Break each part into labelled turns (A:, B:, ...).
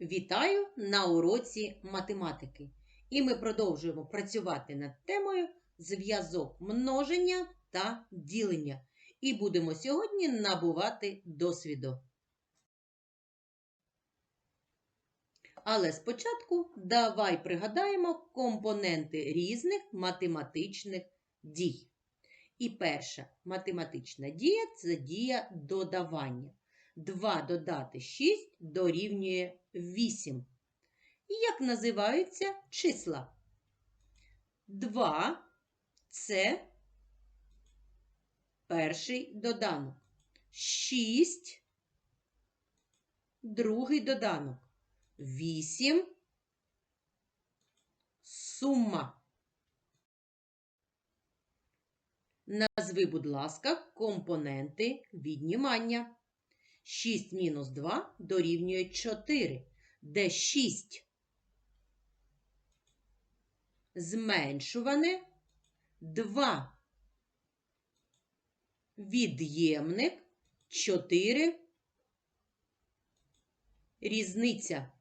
A: Вітаю на уроці математики. І ми продовжуємо працювати над темою зв'язок множення та ділення. І будемо сьогодні набувати досвіду. Але спочатку давай пригадаємо компоненти різних математичних дій. І перша математична дія це дія додавання. 2 додати 6 дорівнює 8. Як називаються числа? 2 це перший доданок. 6 другий доданок. 8 сума. Назви, будь ласка, компоненти віднімання. 6 мінус 2 дорівнює 4, де 6 зменшуване 2 від'ємник 4 різниця.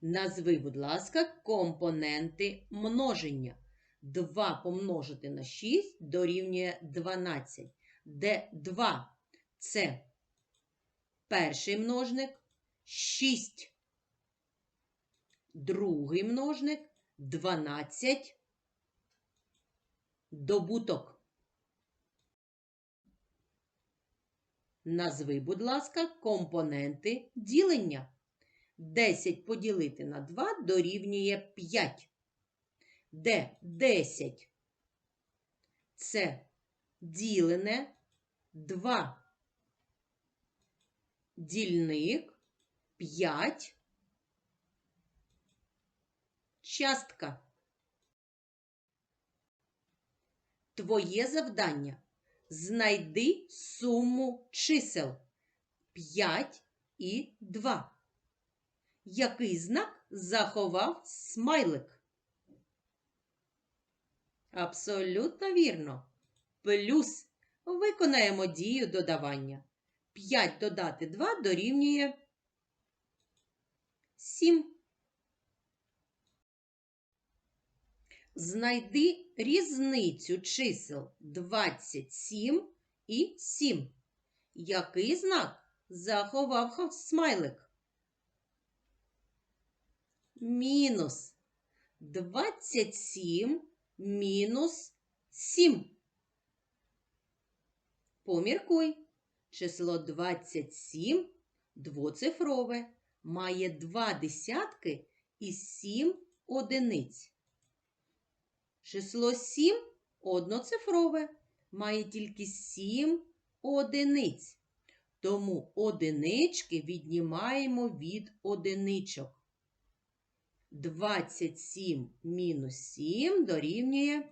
A: Назви, будь ласка, компоненти множення. 2 помножити на 6 дорівнює 12 де 2 це перший множник, 6 другий множник, 12 добуток. Назви, будь ласка, компоненти ділення. 10 поділити на 2 дорівнює 5, де 10 це ділене 2. Дільник 5. Частка. Твоє завдання. Знайди суму чисел 5 і 2. Який знак заховав смайлик? Абсолютно вірно плюс виконаємо дію додавання. 5 додати 2 дорівнює 7. Знайди різницю чисел 27 і 7. Який знак заховав смайлик? Мінус 27 мінус 7. Поміркуй. Число 27 двоцифрове, має два десятки і 7 одиниць. Число 7 одноцифрове, має тільки 7 одиниць. Тому одинички віднімаємо від одиничок. 27 мінус 7 дорівнює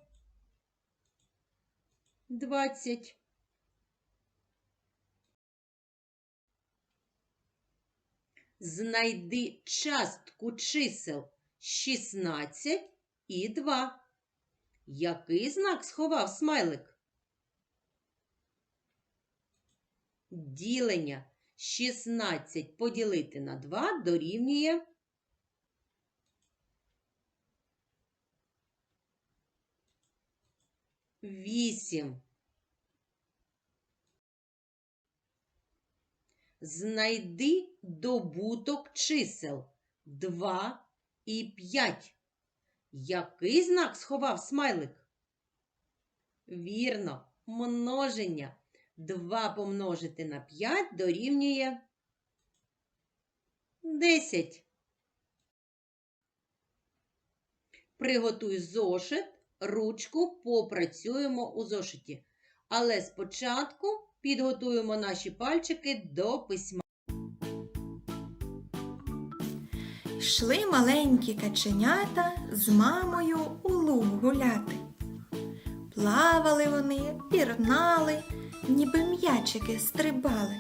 A: 20. Знайди частку чисел 16 і 2. Який знак сховав смайлик? Ділення 16 поділити на 2 дорівнює 8. Знайди добуток чисел 2 і 5. Який знак сховав смайлик? Вірно, множення. 2 помножити на 5 дорівнює 10. Приготуй зошит, ручку, попрацюємо у зошиті. Але спочатку підготуємо наші пальчики до письма.
B: Йшли маленькі каченята з мамою у луг гуляти. Плавали вони, пірнали, ніби м'ячики стрибали.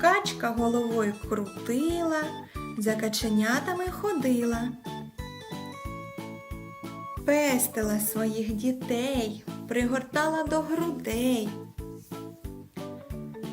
B: Качка головою крутила, за каченятами ходила. Пестила своїх дітей, пригортала до грудей.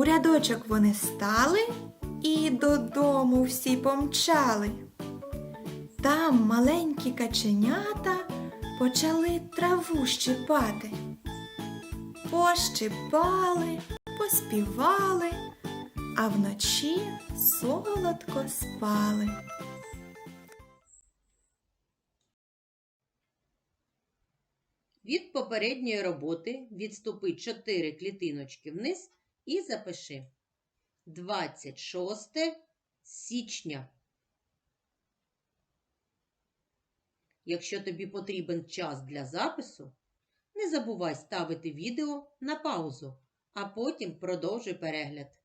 B: У рядочок вони стали і додому всі помчали. Там маленькі каченята почали траву щипати. Пощипали, поспівали, а вночі солодко спали.
A: Від попередньої роботи відступи 4 клітиночки вниз і запиши 26 січня. Якщо тобі потрібен час для запису, не забувай ставити відео на паузу, а потім продовжуй перегляд.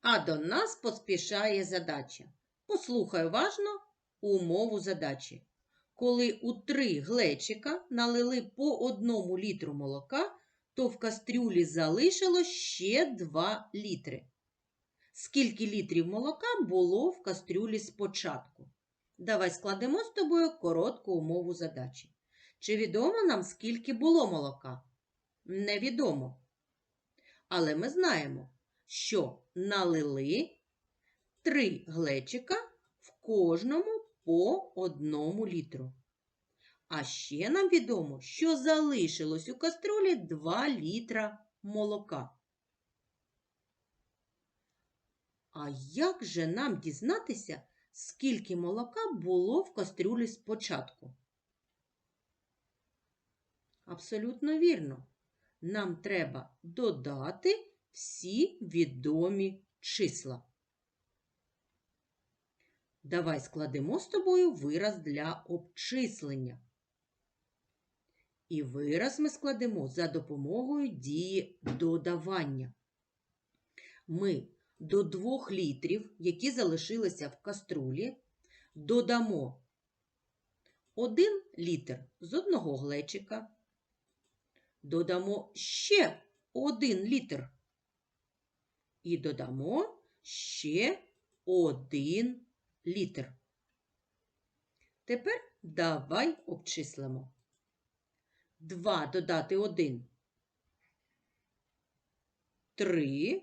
A: А до нас поспішає задача. Послухай уважно умову задачі. Коли у три глечика налили по одному літру молока, то в кастрюлі залишилось ще 2 літри. Скільки літрів молока було в кастрюлі спочатку? Давай складемо з тобою коротку умову задачі. Чи відомо нам, скільки було молока? Невідомо. Але ми знаємо, що налили три глечика в кожному по одному літру. А ще нам відомо, що залишилось у каструлі 2 літра молока. А як же нам дізнатися, скільки молока було в кастрюлі спочатку? Абсолютно вірно. Нам треба додати всі відомі числа. Давай складемо з тобою вираз для обчислення. І вираз ми складемо за допомогою дії додавання. Ми до 2 літрів, які залишилися в каструлі, додамо 1 літр з одного глечика, додамо ще 1 літр і додамо ще 1 літр. Тепер давай обчислимо. 2 додати 1. 3.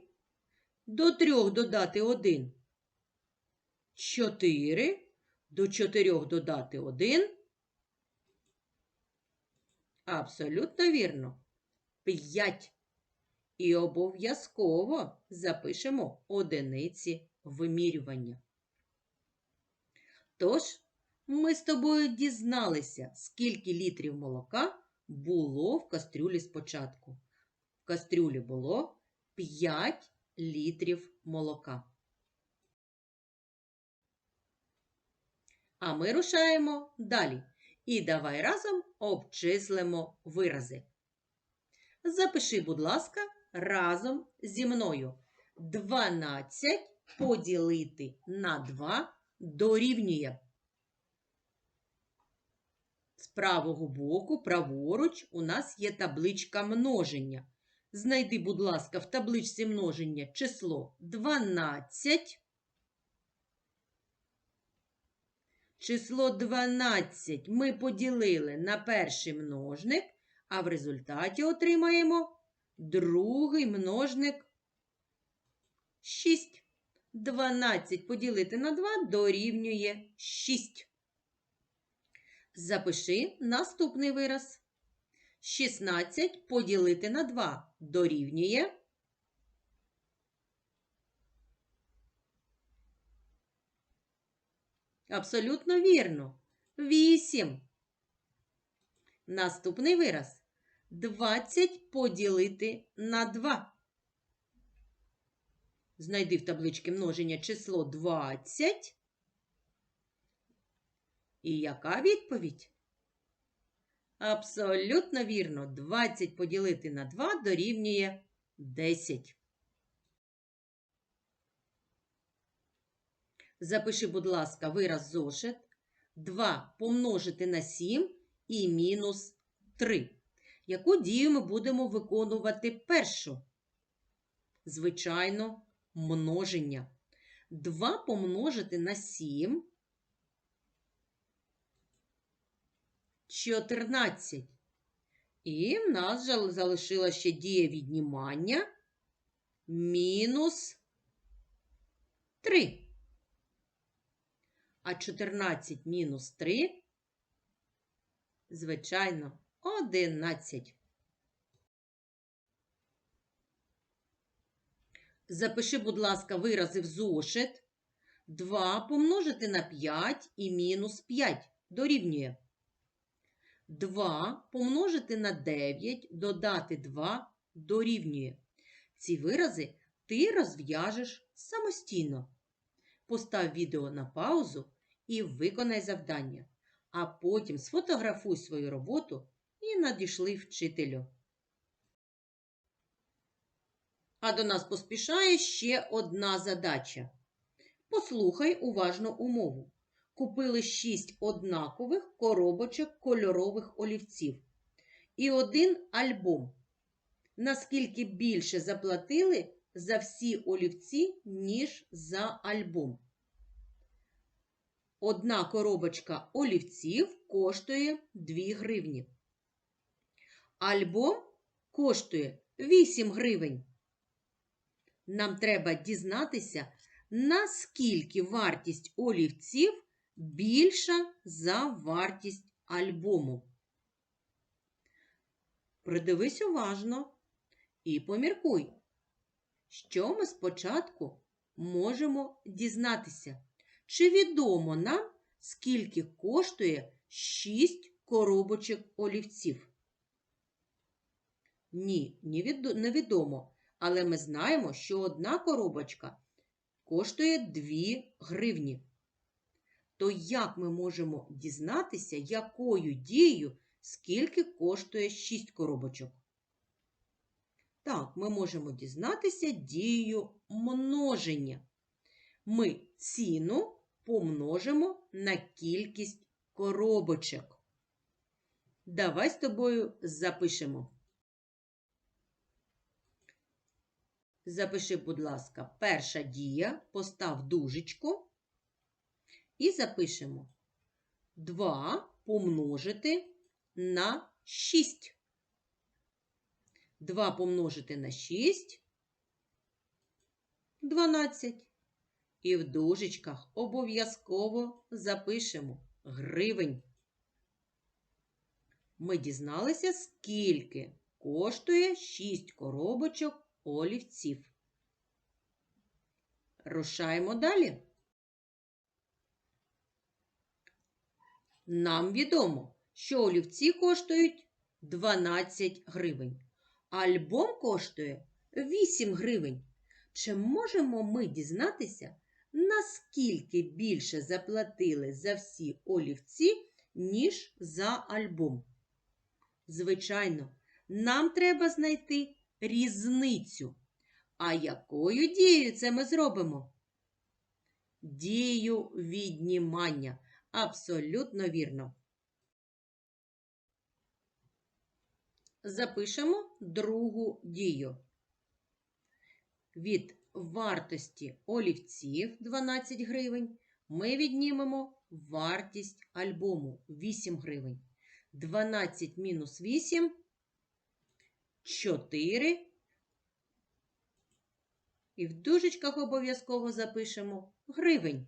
A: До 3 додати 1. 4. До 4 додати 1. Абсолютно вірно. 5. І обов'язково запишемо одиниці вимірювання. Тож, ми з тобою дізналися, скільки літрів молока було в кастрюлі спочатку. В кастрюлі було 5 літрів молока. А ми рушаємо далі. І давай разом обчислимо вирази. Запиши, будь ласка, разом зі мною 12 поділити на 2 дорівнює. Правого боку, праворуч, у нас є табличка множення. Знайди, будь ласка, в табличці множення число 12. Число 12 ми поділили на перший множник, а в результаті отримаємо другий множник 6. 12 поділити на 2 дорівнює 6. Запиши наступний вираз. 16 поділити на 2 дорівнює. Абсолютно вірно. 8. Наступний вираз. 20 поділити на 2. Знайди в табличці множення число 20. І яка відповідь? Абсолютно вірно. 20 поділити на 2 дорівнює 10. Запиши, будь ласка, вираз зошит. 2 помножити на 7 і мінус 3. Яку дію ми будемо виконувати першу? Звичайно, множення. 2 помножити на 7 14. І в нас залишила ще дія віднімання мінус 3. А 14 мінус 3, звичайно, 11. Запиши, будь ласка, вирази в зошит. 2 помножити на 5 і мінус 5 дорівнює. 2 помножити на 9, додати 2 дорівнює. Ці вирази ти розв'яжеш самостійно. Постав відео на паузу і виконай завдання, а потім сфотографуй свою роботу і надішли вчителю. А до нас поспішає ще одна задача. Послухай уважно умову. Купили 6 однакових коробочок кольорових олівців і один альбом. Наскільки більше заплатили за всі олівці, ніж за альбом? Одна коробочка олівців коштує 2 гривні. Альбом коштує 8 гривень. Нам треба дізнатися, наскільки вартість олівців більша за вартість альбому. Придивись уважно і поміркуй, що ми спочатку можемо дізнатися. Чи відомо нам, скільки коштує 6 коробочок олівців? Ні, невідомо. Але ми знаємо, що одна коробочка коштує 2 гривні. То як ми можемо дізнатися, якою дією, скільки коштує 6 коробочок? Так, ми можемо дізнатися дією множення. Ми ціну помножимо на кількість коробочок. Давай з тобою запишемо. Запиши, будь ласка, перша дія, постав дужечку і запишемо 2 помножити на 6. 2 помножити на 6 12. І в дужечках обов'язково запишемо гривень. Ми дізналися, скільки коштує 6 коробочок олівців. Рушаємо далі. Нам відомо, що олівці коштують 12 гривень, альбом коштує 8 гривень. Чи можемо ми дізнатися, наскільки більше заплатили за всі олівці, ніж за альбом? Звичайно, нам треба знайти різницю. А якою дією це ми зробимо? Дію віднімання. Абсолютно вірно. Запишемо другу дію. Від вартості олівців 12 гривень ми віднімемо вартість альбому 8 гривень. 12 мінус 8 4. І в дужечках обов'язково запишемо гривень.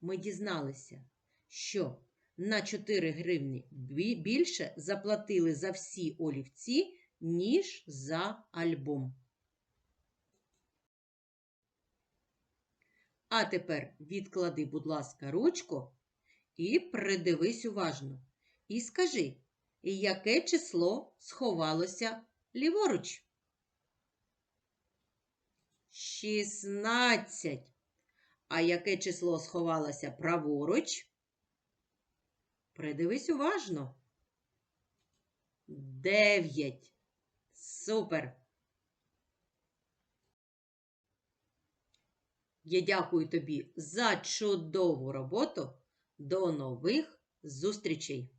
A: Ми дізналися, що на 4 гривні більше заплатили за всі олівці, ніж за альбом. А тепер відклади, будь ласка, ручку і придивись уважно. І скажи, яке число сховалося ліворуч? 16. А яке число сховалося праворуч? Придивись уважно. 9. Супер! Я дякую тобі за чудову роботу. До нових зустрічей!